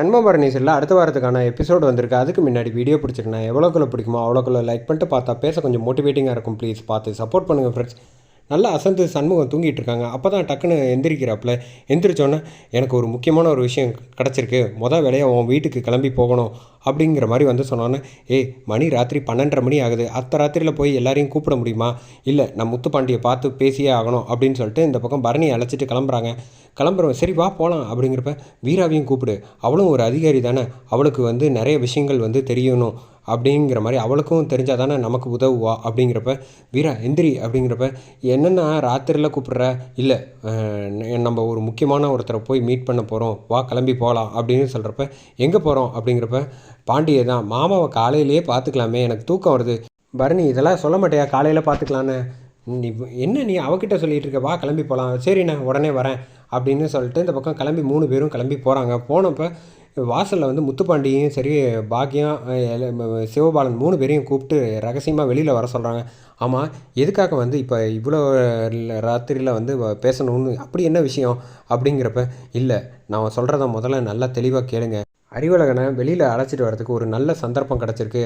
நண்பபரணி சரியில் அடுத்த வாரத்துக்கான எபிசோடு வந்திருக்கு. அதுக்கு முன்னாடி வீடியோ பிடிச்சிருக்கேன் எவ்வளோக்குள்ள பிடிக்குமோ அவ்வளோக்குள்ள லைக் பண்ணிட்டு பார்த்தா பேச கொஞ்சம் மோட்டிவேட்டிங்காக இருக்கும். ப்ளீஸ் பார்த்து சப்போர்ட் பண்ணுங்கள் ஃப்ரெண்ட்ஸ் நல்லா அசந்து சண்முகம் தூங்கிட்டு இருக்காங்க. அப்போ தான் டக்குன்னு எந்திரிக்கிறாப்புல. எந்திரிச்சோன்னே எனக்கு ஒரு முக்கியமான ஒரு விஷயம் கிடச்சிருக்கு. மொதல் வேலையாக உன் வீட்டுக்கு கிளம்பி போகணும். அப்படிங்கிற மாதிரி வந்து சொன்னோன்னே ஏய் மணி ராத்திரி பன்னெண்டரை மணி ஆகுது. அத்த ராத்திரியில் போய் எல்லாரையும் கூப்பிட முடியுமா? இல்லை நான் முத்துப்பாண்டியை பார்த்து பேசியே ஆகணும். அப்படின்னு சொல்லிட்டு இந்த பக்கம் பரணி அழைச்சிட்டு கிளம்புறாங்க. கிளம்புறோம் சரி வா போகலாம் அப்படிங்கிறப்ப வீராவையும் கூப்பிடு. அவளும் ஒரு அதிகாரி தானே. அவளுக்கு வந்து நிறைய விஷயங்கள் வந்து தெரியணும். அப்படிங்கிற மாதிரி அவளுக்கும் தெரிஞ்சால் தானே நமக்கு உதவுவா? அப்படிங்கிறப்ப வீரா எந்திரி. அப்படிங்கிறப்ப என்னென்னா ராத்திரியில் கூப்பிட்ற? இல்லை நம்ம ஒரு முக்கியமான ஒருத்தரை போய் மீட் பண்ண போகிறோம் வா கிளம்பி போகலாம் அப்படின்னு சொல்கிறப்ப எங்கே போகிறோம் அப்படிங்கிறப்ப பாண்டியை தான் மாமாவை காலையிலேயே பார்த்துக்கலாமே எனக்கு தூக்கம் வருது. பரணி இதெல்லாம் சொல்ல மாட்டேயா? காலையில் பார்த்துக்கலான்னு. நீ என்ன நீ அவகிட்ட சொல்லிகிட்டு இருக்க? வா கிளம்பி போகலாம் சரிண்ணே உடனே வரேன் அப்படின்னு சொல்லிட்டு இந்த பக்கம் கிளம்பி மூணு பேரும் கிளம்பி போகிறாங்க போனப்போ வாசலில் வந்து முத்துப்பாண்டியும் சரி பாக்கியம் சிவபாலன் மூணு பேரையும் கூப்பிட்டு ரகசியமாக வெளியில் வர சொல்கிறாங்க ஆமாம் எதுக்காக வந்து இப்போ இவ்வளோ ராத்திரியில் வந்து வ- பேசணும்னு? அப்படி என்ன விஷயம்? அப்படிங்கிறப்ப இல்லை நான் சொல்கிறத முதல்ல நல்லா தெளிவாக கேளுங்க. அறிவழகனை வெளியில் அழைச்சிட்டு வரதுக்கு ஒரு நல்ல சந்தர்ப்பம் கிடச்சிருக்கு.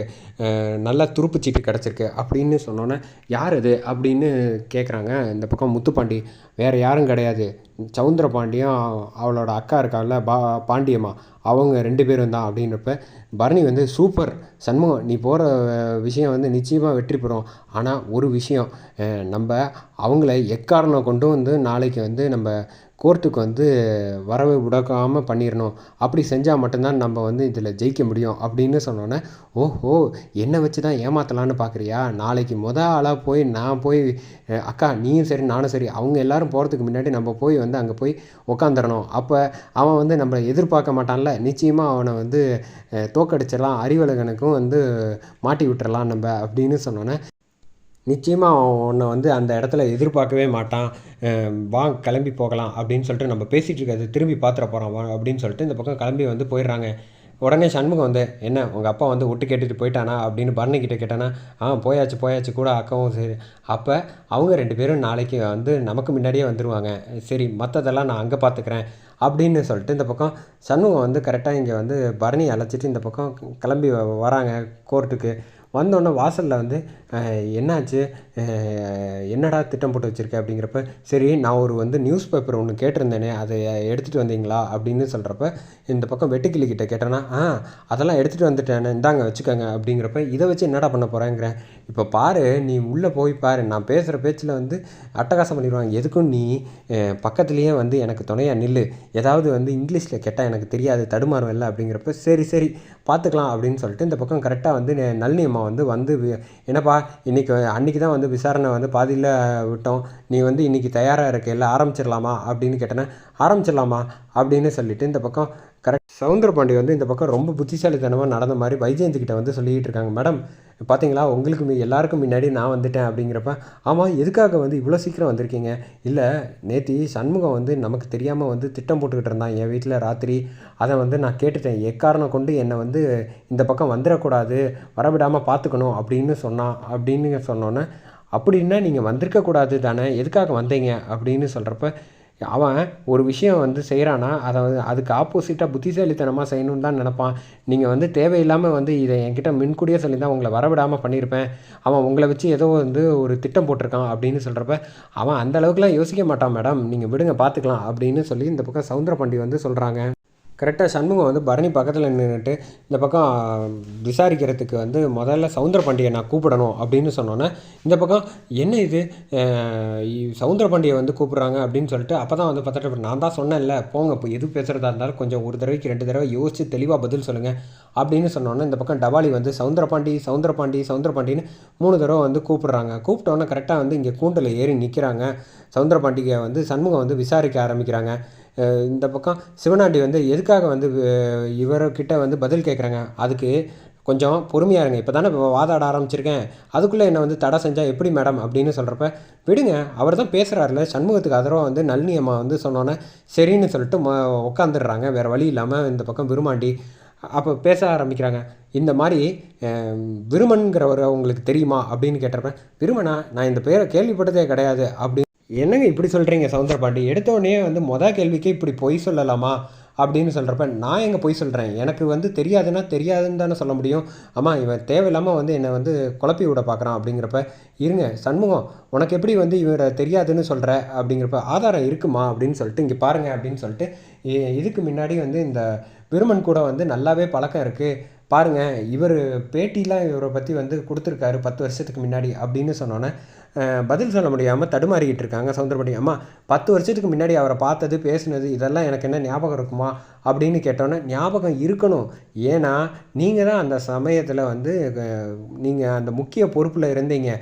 நல்ல நல்ல துருப்புச்சீட்டு கிடச்சிருக்கு அப்படின்னு சொன்னோன்னே யார் இது? அப்படின்னு கேட்குறாங்க இந்த பக்கம் முத்துப்பாண்டி வேறு யாரும் கிடையாது. சவுந்தர பாண்டியும் அவளோட அக்கா இருக்காள்ல பா பாண்டியம்மா. அவங்க ரெண்டு பேரும் தான். அப்படின்றப்ப பரணி வந்து சூப்பர்! சண்முகம் நீ போகிற விஷயம் வந்து நிச்சயமாக வெற்றி பெறும். ஆனால் ஒரு விஷயம் நம்ம அவங்கள எக்காரணம் கொண்டு வந்து நாளைக்கு வந்து நம்ம கோர்ட்டுக்கு வந்து வரவு விடாமல் பண்ணிடணும் அப்படி செஞ்சால் மட்டும்தான் நம்ம வந்து இதில் ஜெயிக்க முடியும் அப்படின்னு சொன்னோன்னே ஓஹோ என்னை வச்சு தான் ஏமாற்றலான்னு பார்க்குறியா நாளைக்கு முத ஆளாக போய் நான் போய் அக்கா நீயும் சரி நானும் சரி அவங்க எல்லோரும் போகிறதுக்கு முன்னாடி நம்ம போய் வந்து அங்கே போய் உக்காந்துடணும் அப்போ அவன் வந்து நம்மளை எதிர்பார்க்க மாட்டான்ல. நிச்சயமாக அவனை வந்து தோக்கடிச்சிடலாம் அறிவழகனுக்கும் வந்து மாட்டி விட்டுறலாம் நம்ம அப்படின்னு சொன்னோன்னே நிச்சயமாக அவன் உன்னை வந்து அந்த இடத்துல எதிர்பார்க்கவே மாட்டான். வா கிளம்பி போகலாம் அப்படின்னு சொல்லிட்டு நம்ம பேசிகிட்டு இருக்கிறது திரும்பி பார்த்துட போகிறோம் வா அப்படின்னு சொல்லிட்டு இந்த பக்கம் கிளம்பி வந்து போயிடுறாங்க. உடனே சண்முகம் வந்து என்ன உங்கள் அப்பா வந்து விட்டு கேட்டுட்டு போயிட்டானா? அப்படின்னு பரணிக்கிட்ட கேட்டானா ஆ போயாச்சு போயாச்சு கூட அக்காவும் சரி. அப்போ அவங்க ரெண்டு பேரும் நாளைக்கு வந்து நமக்கு முன்னாடியே வந்துடுவாங்க சரி மற்றதெல்லாம் நான் அங்கே பார்த்துக்கிறேன் அப்படின்னு சொல்லிட்டு இந்த பக்கம் சண்முகம் வந்து கரெக்டாக இங்கே வந்து பரணி அழைச்சிட்டு இந்த பக்கம் கிளம்பி வ- வராங்க கோர்ட்டுக்கு வந்தோடனே வாசலில் வந்து என்னாச்சு? என்னடா திட்டம் போட்டு வச்சுருக்க? அப்படிங்கிறப்ப சரி நான் ஒரு வந்து நியூஸ் பேப்பர் ஒன்று கேட்டிருந்தேனே அதை எடுத்துகிட்டு வந்தீங்களா? அப்படின்னு சொல்கிறப்ப இந்த பக்கம் வெட்டுக்கிளிக்கிட்ட கேட்டேன்னா ஆ அதெல்லாம் எடுத்துகிட்டு வந்துட்டேனே இந்தாங்க வச்சுக்கோங்க. அப்படிங்கிறப்ப இதை வச்சு என்னடா பண்ண போகிறேங்கிறேன் இப்போ பாரு நீ உள்ளே போய் பாரு நான் பேசுகிற பேச்சில் வந்து அட்டகாசம் பண்ணிடுவாங்க. எதுக்கும் நீ பக்கத்துலேயே வந்து எனக்கு துணையாக நில்லு. ஏதாவது வந்து இங்கிலீஷில் கேட்டால் எனக்கு தெரியாது தடுமாறும் இல்லை. அப்படிங்கிறப்ப சரி சரி பார்த்துக்கலாம் அப்படின்னு சொல்லிட்டு இந்த பக்கம் கரெக்டாக வந்து நெ- நளினி வந்து வந்து என்னப்பா இன்னைக்கு அன்றைக்கி தான் வந்து விசாரணை வந்து பாதியில் விட்டோம். நீ வந்து இன்னைக்கு தயாராக இருக்க ஆரம்பிச்சிடலாமா அப்படின்னு கேட்டேன்னா ஆரம்பிச்சிடலாமா அப்படின்னு சொல்லிட்டு இந்த பக்கம் கரெக்ட் சவுந்தரபாண்டி வந்து இந்த பக்கம் ரொம்ப புத்திசாலித்தனமாக நடந்த மாதிரி வைஜெயந்தி கிட்ட வந்து சொல்லிக்கிட்டு இருக்காங்க மேடம் பார்த்தீங்களா உங்களுக்கு மி- எல்லாருக்கும் முன்னாடி நான் வந்துட்டேன் அப்படிங்கிறப்ப ஆமாம் எதுக்காக வந்து இவ்வளோ சீக்கிரம் வந்திருக்கீங்க? இல்லை நேத்தி சண்முகம் வந்து நமக்கு தெரியாமல் வந்து திட்டம் போட்டுக்கிட்டு இருந்தான். என் வீட்டில் ராத்திரி அதை வந்து நான் கேட்டுட்டேன். எக்காரணம் கொண்டு என்னை வந்து இந்த பக்கம் வந்துடக்கூடாது வரவிடாமல் பார்த்துக்கணும் அப்படின்னு சொன்னான் அப்படின்னு சொன்னோன்னே அப்படின்னா நீங்கள் வந்திருக்கக்கூடாது தானே? எதுக்காக வந்தீங்க? அப்படின்னு சொல்கிறப்ப அவன் ஒரு விஷயம் வந்து செய்கிறானா அதை வந்து அதுக்கு ஆப்போசிட்டாக புத்திசாலித்தனமாக செய்யணும்னு தான் நினப்பான். நீங்கள் வந்து தேவையில்லாமல் வந்து இதை என்கிட்ட முன்கூடியே சொல்லி தான் உங்களை வரவிடாமல் பண்ணியிருப்பேன். அவன் உங்களை வச்சு ஏதோ வந்து ஒரு திட்டம் போட்டிருக்கான் அப்படின்னு சொல்கிறப்ப அவன் அந்த அளவுக்குலாம் யோசிக்க மாட்டான் மேடம் நீங்கள் விடுங்க பார்த்துக்கலாம் அப்படின்னு சொல்லி இந்த பக்கம் சவுந்தரபாண்டி வந்து சொல்கிறாங்க கரெக்டாக சண்முகம் வந்து பரணி பக்கத்தில் நின்றுட்டு இந்த பக்கம் விசாரிக்கிறதுக்கு வந்து முதல்ல சவுந்தரபாண்டியை நான் கூப்பிடணும் அப்படின்னு சொன்னோன்னே இந்த பக்கம் என்ன இது? சவுந்தர பாண்டியை வந்து கூப்பிட்றாங்க அப்படின்னு சொல்லிட்டு அப்போ தான் வந்து பார்த்துட்டு நான் தான் சொன்னேன்ல போங்க இப்போ எது பேசுகிறதா இருந்தாலும் கொஞ்சம் ஒரு தடவைக்கு ரெண்டு தடவை யோசித்து தெளிவாக பதில் சொல்லுங்கள் அப்படின்னு சொன்னோன்னே இந்த பக்கம் டபாலி வந்து சவுந்தரபாண்டி சவுந்தர பாண்டின்னு மூணு தடவை வந்து கூப்பிட்றாங்க. கூப்பிட்டோன்னே கரெக்டாக வந்து இங்கே கூண்டில் ஏறி நிற்கிறாங்க சவுந்தரபாண்டியை வந்து சண்முகம் வந்து விசாரிக்க ஆரம்பிக்கிறாங்க. இந்த பக்கம் சிவனாண்டி வந்து எதுக்காக வந்து இவர்கிட்ட வந்து பதில் கேட்குறாங்க அதுக்கு கொஞ்சம் பொறுமையாக இருங்க. இப்போ தானே வாதாட ஆரம்பிச்சிருக்கேன். அதுக்குள்ளே என்னை வந்து தடை செஞ்சால் எப்படி மேடம் அப்படின்னு சொல்கிறப்ப விடுங்க அவர் தான் பேசுகிறாருல சண்முகத்துக்கு ஆதரவாக வந்து நளினி அம்மா வந்து சொன்னோன்னே சரின்னு சொல்லிட்டு ம உட்காந்துடுறாங்க வேறு வழி இல்லாமல் இந்த பக்கம் விருமாண்டி அப்போ பேச ஆரம்பிக்கிறாங்க. இந்த மாதிரி விருமன்கிறவர் உங்களுக்கு தெரியுமா அப்படின்னு கேட்டப்ப விருமனா நான் இந்த பேரை கேள்விப்பட்டதே கிடையாது அப்படி என்னங்க இப்படி சொல்கிறீங்க சவுந்தரபாண்டி எடுத்தோடனே வந்து மொதல் கேள்விக்கே இப்படி பொய் சொல்லலாமா? அப்படின்னு சொல்கிறப்ப நான் எங்கே போய் சொல்கிறேன் எனக்கு வந்து தெரியாதுன்னா தெரியாதுன்னு தானே சொல்ல முடியும். அம்மா இவன் தேவையில்லாமல் வந்து என்னை வந்து குழப்பி விட பார்க்குறான் அப்படிங்கிறப்ப இருங்க சண்முகம் உனக்கு எப்படி வந்து இவரை தெரியாதுன்னு சொல்கிற அப்படிங்கிறப்ப ஆதாரம் இருக்குமா? அப்படின்னு சொல்லிட்டு இங்கே பாருங்கள் அப்படின்னு சொல்லிட்டு இதுக்கு முன்னாடி வந்து இந்த விருமன் கூட வந்து நல்லாவே பழக்கம் இருக்குது பாருங்கள் இவர் பேட்டிலாம் இவரை பற்றி வந்து கொடுத்துருக்காரு பத்து வருஷத்துக்கு முன்னாடி அப்படின்னு சொன்னோன்னே பதில் சொல்ல முடியாமல் தடுமாறிக்கிட்டு இருக்காங்க சவுந்தரபாண்டி. அம்மா பத்து வருஷத்துக்கு முன்னாடி அவரை பார்த்தது பேசுனது இதெல்லாம் எனக்கு என்ன ஞாபகம் இருக்குமா? அப்படின்னு கேட்டோன்னே ஞாபகம் இருக்கணும். ஏன்னா நீங்கள் தான் அந்த சமயத்தில் வந்து நீங்கள் அந்த முக்கிய பொறுப்பில் இருந்தீங்க.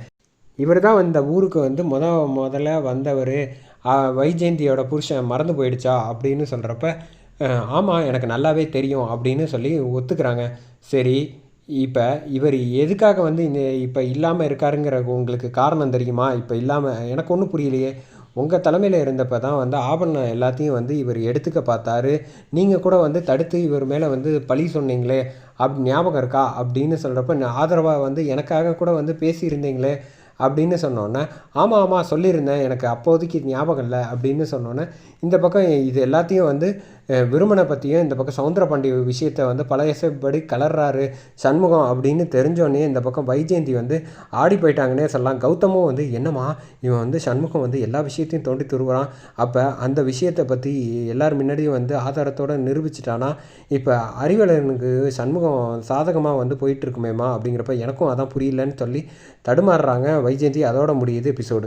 இவர் தான் இந்த ஊருக்கு வந்து முத முதல்ல வந்தவர். வைஜெயந்தியோட புருஷன் மறந்து போயிடுச்சா? அப்படின்னு சொல்கிறப்ப ஆமாம் எனக்கு நல்லாவே தெரியும் அப்படின்னு சொல்லி ஒத்துக்கிறாங்க. சரி இப்போ இவர் எதுக்காக வந்து இந்த இப்போ இல்லாமல் இருக்காருங்கிற உங்களுக்கு காரணம் தெரியுமா? இப்போ இல்லாமல் எனக்கு ஒன்றும் புரியலையே. உங்கள் தலைமையில் இருந்தப்போ தான் வந்து ஆபரணம் எல்லாத்தையும் வந்து இவர் எடுத்துக்க பார்த்தாரு. நீங்கள் கூட வந்து தடுத்து இவர் மேலே வந்து பழி சொன்னீங்களே. அப் ஞாபகம் இருக்கா? அப்படின்னு சொல்கிறப்ப ஆதரவாக வந்து எனக்காக கூட வந்து பேசியிருந்தீங்களே அப்படின்னு சொன்னோன்னே ஆமாம் ஆமாம் சொல்லியிருந்தேன். எனக்கு அப்போதைக்கு ஞாபகம் இல்லை. அப்படின்னு சொன்னோன்னே இந்த பக்கம் இது எல்லாத்தையும் வந்து விருமனை பற்றியும் இந்த பக்கம் சவுந்தரபாண்டி விஷயத்தை வந்து பழையபடி கலர்றாரு சண்முகம் அப்படின்னு தெரிஞ்சோடனே இந்த பக்கம் வைஜெயந்தி வந்து ஆடி போயிட்டாங்கன்னே சொல்லலாம். கௌதமும் வந்து என்னம்மா இவன் வந்து சண்முகம் வந்து எல்லா விஷயத்தையும் தோண்டி துருவுறான். அப்போ அந்த விஷயத்தை பற்றி எல்லார் முன்னாடியும் வந்து ஆதாரத்தோடு நிரூபிச்சிட்டானா? இப்போ அறிவலனுக்கு சண்முகம் சாதகமாக வந்து போயிட்டு இருக்குமேம்மா? அப்படிங்கிறப்ப எனக்கும் அதான் புரியலன்னு சொல்லி தடுமாறுறாங்க வைஜெயந்தி. அதோட முடியுது எபிசோடு.